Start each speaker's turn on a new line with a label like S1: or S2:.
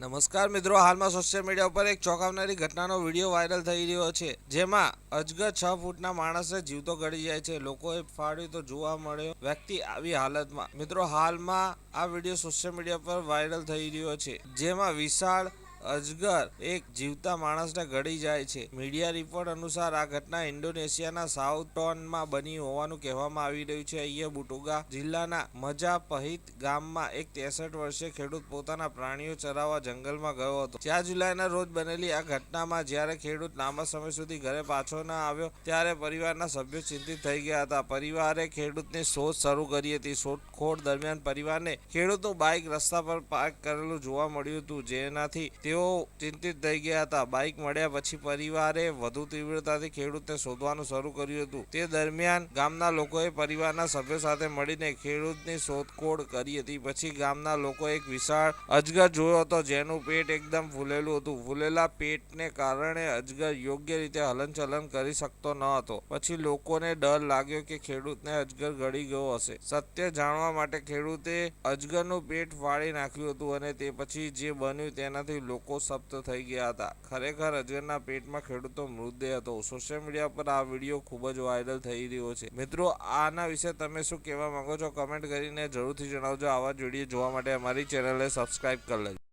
S1: નમસ્કાર મિત્રો, હાલમાં સોશિયલ મીડિયા ઉપર એક ચોંકાવનારી ઘટનાનો વીડિયો વાયરલ થઈ રહ્યો છે, જેમાં અજગર છ ફૂટના માણસે જીવતો ગળી જાય છે. લોકોએ ફાડ્યું તો જોવા મળ્યો, વ્યક્તિ આવી હાલતમાં. મિત્રો, હાલમાં આ વીડિયો સોશિયલ મીડિયા પર વાયરલ થઈ રહ્યો છે, જેમાં વિશાળ અજગર એક જીવતા માણસને ગળી જાય છે. મીડિયા રિપોર્ટ અનુસાર આ ઘટના ઇન્ડોનેશિયાના સાઉથ બની હોવાનું કહેવામાં આવી રહ્યું છે. અહીંયા બુટુગા જિલ્લાના મજાપહિત ગામમાં એક ત્રેસઠ વર્ષીય ખેડૂત પોતાના પ્રાણીઓ ચરાવવા જંગલમાં ગયો હતો. ચાર જુલાઈના રોજ બનેલી આ ઘટનામાં જ્યારે ખેડૂત લાંબા સમય સુધી ઘરે પાછો ન આવ્યો, ત્યારે પરિવારના સભ્યો ચિંતિત થઈ ગયા હતા. પરિવારે ખેડૂતની શોધ શરૂ કરી હતી. શોધખોળ દરમિયાન પરિવારને ખેડૂતનું બાઇક રસ્તા પર પાર્ક કરેલું જોવા મળ્યું હતું. જેનાથી તેઓ ચિંતિત થઈ ગયા હતા. બાઇક મળ્યા પછી પરિવારે વધુ તીવ્રતાથી ખેડૂતને શોધવાનું શરૂ કર્યું હતું. તે દરમિયાન ગામના લોકોએ પરિવારના સભ્યો સાથે મળીને ખેડૂતની શોધખોળ કરી હતી. પછી ગામના લોકોએ એક વિશાળ અજગર જોયો હતો, જેનું પેટ એકદમ ફૂલેલું હતું. ફૂલેલા પેટને કારણે અજગર યોગ્ય રીતે હલનચલન કરી શકતો ન હતો. પછી લોકોને ડર લાગ્યો કે ખેડૂતને અજગર ગળી ગયો હશે. સત્ય જાણવા માટે ખેડૂતે અજગરનું પેટ ફાડી નાખ્યું હતું અને તે પછી જે બન્યું તેનાથી લોકો સપ્ત થઈ ગયા હતા. ખરેખર અજગરના પેટમાં ખેડૂતો મૃતદેહ હતો. સોશિયલ મીડિયા પર આ વીડિયો ખૂબ જ વાયરલ થઈ રહ્યો છે. મિત્રો, આના વિશે તમે શું કહેવા માંગો છો? કમેન્ટ કરીને જરૂરથી જણાવજો. આવા જ વીડિયો જોવા માટે અમારી ચેનલને સબસ્ક્રાઈબ કરી લેજો.